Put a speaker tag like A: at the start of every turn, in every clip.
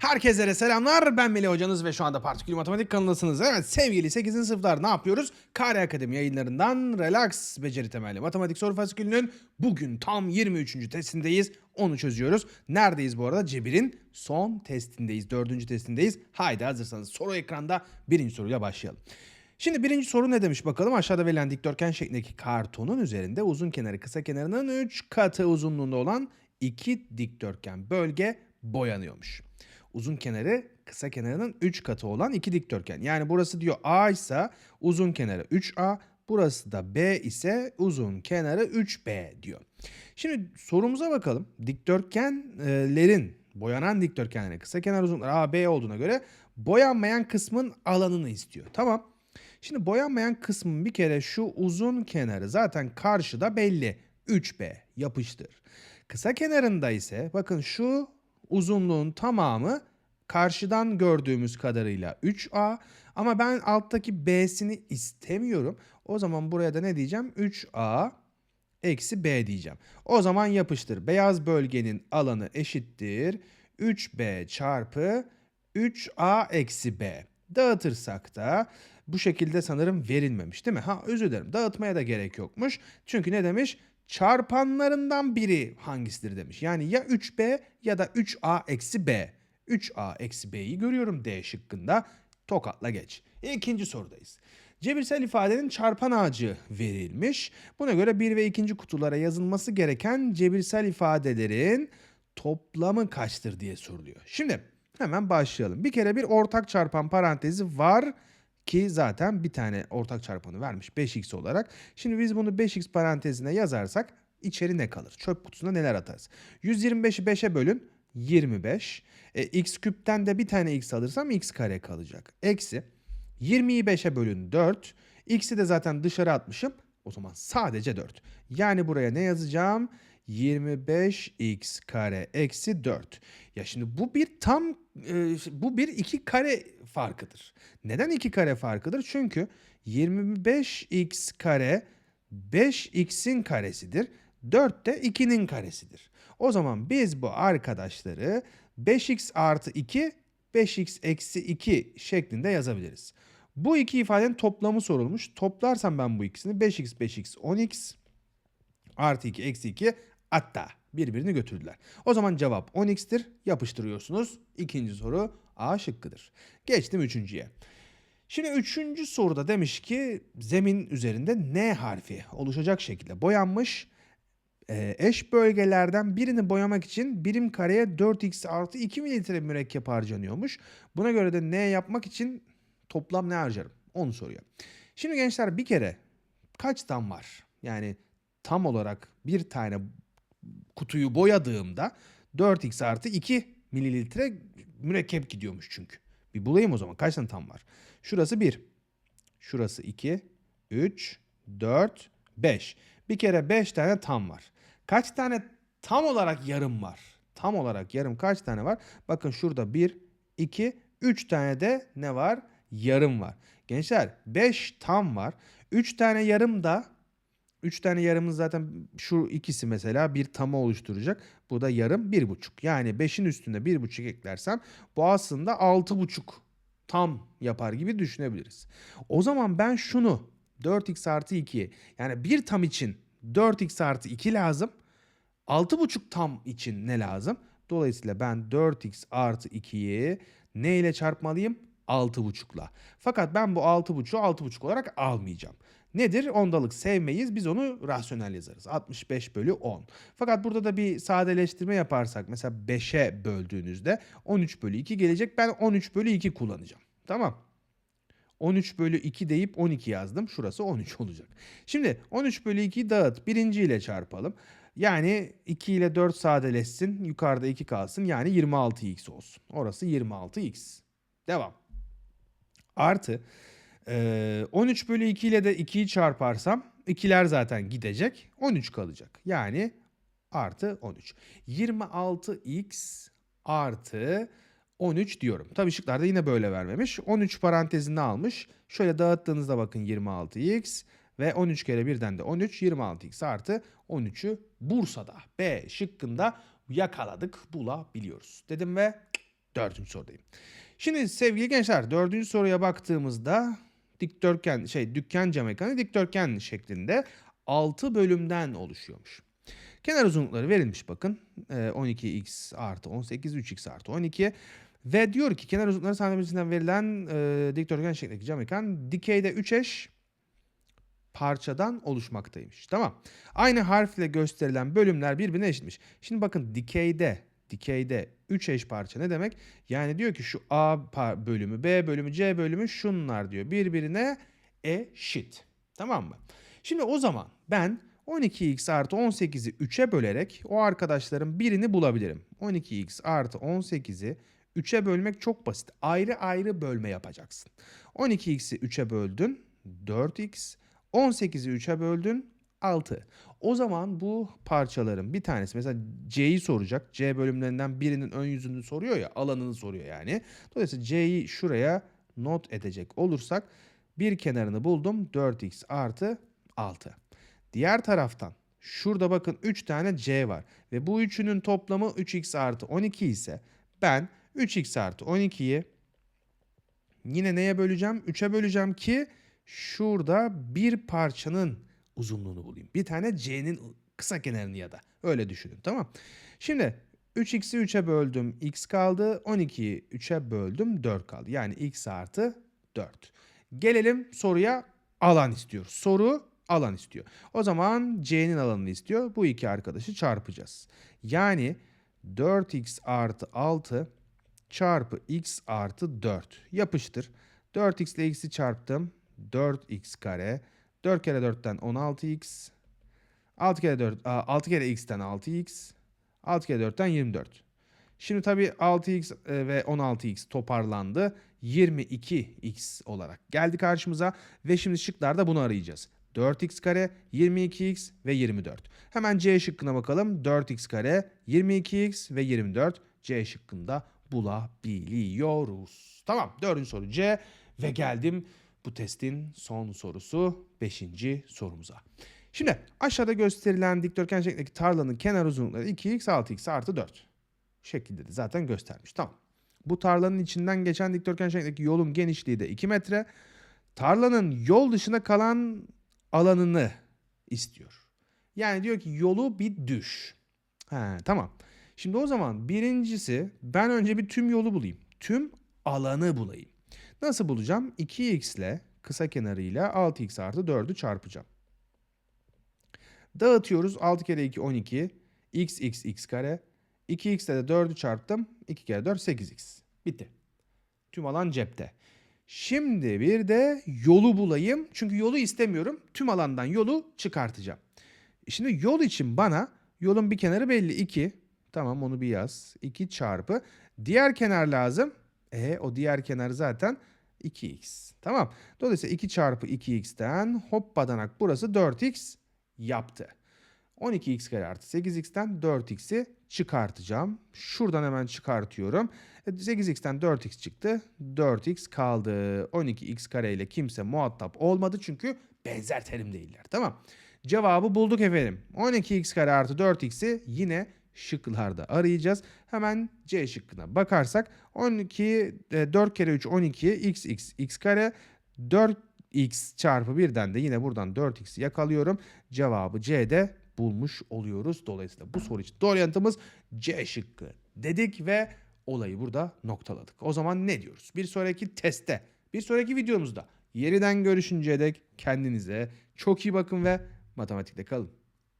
A: Herkese selamlar. Ben Melih Hocanız ve şu anda Partikül Matematik kanalındasınız. Evet sevgili 8. sınıflar ne yapıyoruz? Kare Akademi yayınlarından Relax Beceri Temelli Matematik Soru Fasikülünün bugün tam 23. testindeyiz. Onu çözüyoruz. Neredeyiz bu arada? Cebir'in son testindeyiz. Dördüncü testindeyiz. Haydi hazırsanız soru ekranda birinci soruyla başlayalım. Şimdi birinci soru ne demiş bakalım. Aşağıda verilen dikdörtgen şeklindeki kartonun üzerinde uzun kenarı kısa kenarının 3 katı uzunluğunda olan iki dikdörtgen bölge boyanıyormuş. Uzun kenarı kısa kenarının 3 katı olan iki dikdörtgen. Yani burası diyor A ise uzun kenarı 3A, burası da B ise uzun kenarı 3B diyor. Şimdi sorumuza bakalım. Dikdörtgenlerin boyanan dikdörtgenlerin kısa kenar uzunluğu A, B olduğuna göre boyanmayan kısmın alanını istiyor. Tamam. Şimdi boyanmayan kısmın bir kere şu uzun kenarı zaten karşıda belli. 3B yapıştır. Kısa kenarında ise bakın şu uzunluğun tamamı karşıdan gördüğümüz kadarıyla 3A ama ben alttaki B'sini istemiyorum. O zaman buraya da ne diyeceğim? 3A eksi B diyeceğim. O zaman yapıştır. Beyaz bölgenin alanı eşittir. 3B çarpı 3A eksi B. Dağıtırsak da bu şekilde sanırım verilmemiş değil mi? Ha özür dilerim. Dağıtmaya da gerek yokmuş. Çünkü ne demiş? Çarpanlarından biri hangisidir demiş. Yani ya 3B ya da 3A eksi B. 3A eksi B'yi görüyorum D şıkkında. Tokatla geç. İkinci sorudayız. Cebirsel ifadenin çarpan ağacı verilmiş. Buna göre 1 ve 2. kutulara yazılması gereken cebirsel ifadelerin toplamı kaçtır diye soruluyor. Şimdi hemen başlayalım. Bir kere bir ortak çarpan parantezi var ki zaten bir tane ortak çarpanı vermiş 5x olarak. Şimdi biz bunu 5x parantezine yazarsak içeri ne kalır? Çöp kutusuna neler atarız? 125'i 5'e bölün 25. E, x küpten de bir tane x alırsam x kare kalacak. Eksi 20'yi 5'e bölün 4. X'i de zaten dışarı atmışım. O zaman sadece 4. Yani buraya ne yazacağım? 25x kare eksi 4. Ya şimdi bu bir tam e, bu bir iki kare farkıdır. Neden iki kare farkıdır? Çünkü 25x kare 5x'in karesidir. 4 de 2'nin karesidir. O zaman biz bu arkadaşları 5x artı 2 5x eksi 2 şeklinde yazabiliriz. Bu iki ifadenin toplamı sorulmuş. Toplarsam ben bu ikisini 5x 5x 10x artı 2 eksi 2 hatta birbirini götürdüler. O zaman cevap 10x'tir. Yapıştırıyorsunuz. İkinci soru A şıkkıdır. Geçtim üçüncüye. Şimdi üçüncü soruda demiş ki zemin üzerinde N harfi oluşacak şekilde boyanmış. Ee, eş bölgelerden birini boyamak için birim kareye 4x artı 2 mililitre mürekkep harcanıyormuş. Buna göre de N yapmak için toplam ne harcarım? Onu soruyor. Şimdi gençler bir kere kaç tam var? Yani tam olarak bir tane kutuyu boyadığımda 4x artı 2 mililitre mürekkep gidiyormuş çünkü. Bir bulayım o zaman kaç tane tam var? Şurası 1. Şurası 2, 3, 4, 5. Bir kere 5 tane tam var. Kaç tane tam olarak yarım var? Tam olarak yarım kaç tane var? Bakın şurada 1, 2, 3 tane de ne var? Yarım var. Gençler 5 tam var. 3 tane yarım da 3 tane yarımın zaten şu ikisi mesela bir tamı oluşturacak. Bu da yarım 1,5. Yani 5'in üstünde 1,5 eklersem bu aslında 6,5 tam yapar gibi düşünebiliriz. O zaman ben şunu 4x artı 2 yani bir tam için 4x artı 2 lazım. 6,5 tam için ne lazım? Dolayısıyla ben 4x artı 2'yi ne ile çarpmalıyım? 6,5'la. Fakat ben bu 6,5'u 6,5 olarak almayacağım. Nedir? Ondalık sevmeyiz. Biz onu rasyonel yazarız. 65 bölü 10. Fakat burada da bir sadeleştirme yaparsak mesela 5'e böldüğünüzde 13 bölü 2 gelecek. Ben 13 bölü 2 kullanacağım. Tamam. 13 bölü 2 deyip 12 yazdım. Şurası 13 olacak. Şimdi 13 bölü 2'yi dağıt. Birinci ile çarpalım. Yani 2 ile 4 sadeleşsin. Yukarıda 2 kalsın. Yani 26x olsun. Orası 26x. Devam. Artı e, 13 bölü 2 ile de 2'yi çarparsam 2'ler zaten gidecek. 13 kalacak. Yani artı 13. 26x artı 13 diyorum. Tabii şıklarda yine böyle vermemiş. 13 parantezinde almış. Şöyle dağıttığınızda bakın 26x ve 13 kere birden de 13 26x artı 13'ü Bursa'da B şıkkında yakaladık bulabiliyoruz. Dedim ve Dördüncü sorudayım. Şimdi sevgili gençler dördüncü soruya baktığımızda dikdörtgen şey dükkanca mekanı dikdörtgen şeklinde 6 bölümden oluşuyormuş. Kenar uzunlukları verilmiş bakın. Ee, 12x artı 18, 3x artı 12. Ve diyor ki kenar uzunlukları sahne verilen e, dikdörtgen şeklindeki cam mekan dikeyde 3 eş parçadan oluşmaktaymış. Tamam. Aynı harfle gösterilen bölümler birbirine eşitmiş. Şimdi bakın dikeyde dikeyde 3 eş parça ne demek? Yani diyor ki şu A bölümü, B bölümü, C bölümü şunlar diyor. Birbirine eşit. Tamam mı? Şimdi o zaman ben 12x artı 18'i 3'e bölerek o arkadaşların birini bulabilirim. 12x artı 18'i 3'e bölmek çok basit. Ayrı ayrı bölme yapacaksın. 12x'i 3'e böldün 4x. 18'i 3'e böldün 6. O zaman bu parçaların bir tanesi mesela C'yi soracak. C bölümlerinden birinin ön yüzünü soruyor ya alanını soruyor yani. Dolayısıyla C'yi şuraya not edecek olursak bir kenarını buldum 4x artı 6. Diğer taraftan şurada bakın 3 tane C var ve bu üçünün toplamı 3x artı 12 ise ben 3x artı 12'yi yine neye böleceğim? 3'e böleceğim ki şurada bir parçanın uzunluğunu bulayım. Bir tane C'nin kısa kenarını ya da öyle düşünün tamam. Şimdi 3x'i 3'e böldüm x kaldı. 12'yi 3'e böldüm 4 kaldı. Yani x artı 4. Gelelim soruya alan istiyoruz. Soru alan istiyor. O zaman C'nin alanını istiyor. Bu iki arkadaşı çarpacağız. Yani 4x artı 6 çarpı x artı 4 yapıştır. 4x ile x'i çarptım. 4x kare. 4 kere 4'ten 16x. 6 kere 4, aa, 6 kere x'ten 6x. 6 kere 4'ten 24. Şimdi tabii 6x e, ve 16x toparlandı. 22x olarak geldi karşımıza ve şimdi şıklarda bunu arayacağız. 4x kare, 22x ve 24. Hemen C şıkkına bakalım. 4x kare, 22x ve 24 C şıkkında bulabiliyoruz. Tamam dördüncü soru C ve geldim bu testin son sorusu 5. sorumuza. Şimdi aşağıda gösterilen dikdörtgen şeklindeki tarlanın kenar uzunlukları 2x 6x artı 4 şekilde de zaten göstermiş. Tamam. Bu tarlanın içinden geçen dikdörtgen şeklindeki yolun genişliği de 2 metre. Tarlanın yol dışına kalan alanını istiyor. Yani diyor ki yolu bir düş. He, tamam. Şimdi o zaman birincisi ben önce bir tüm yolu bulayım. Tüm alanı bulayım. Nasıl bulacağım? 2x ile kısa kenarıyla 6x artı 4'ü çarpacağım. Dağıtıyoruz. 6 kere 2 12. x x x kare. 2x ile de 4'ü çarptım. 2 kere 4 8x. Bitti. Tüm alan cepte. Şimdi bir de yolu bulayım. Çünkü yolu istemiyorum. Tüm alandan yolu çıkartacağım. Şimdi yol için bana yolun bir kenarı belli 2. Tamam onu bir yaz. 2 çarpı. Diğer kenar lazım. E o diğer kenar zaten 2x. Tamam. Dolayısıyla 2 çarpı 2x'ten hoppadanak burası 4x yaptı. 12x kare artı 8x'ten 4x'i çıkartacağım. Şuradan hemen çıkartıyorum. E, 8x'ten 4x çıktı. 4x kaldı. 12x kare ile kimse muhatap olmadı çünkü benzer terim değiller. Tamam. Cevabı bulduk efendim. 12x kare artı 4x'i yine şıklarda arayacağız. Hemen C şıkkına bakarsak 12 e, 4 kere 3 12 x x x kare 4x çarpı 1'den de yine buradan 4x'i yakalıyorum. Cevabı C'de bulmuş oluyoruz. Dolayısıyla bu soru için doğru yanıtımız C şıkkı dedik ve olayı burada noktaladık. O zaman ne diyoruz? Bir sonraki testte, bir sonraki videomuzda yeniden görüşünceye dek kendinize çok iyi bakın ve matematikte kalın.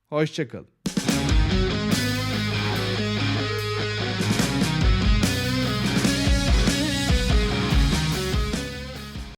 A: Hoşçakalın.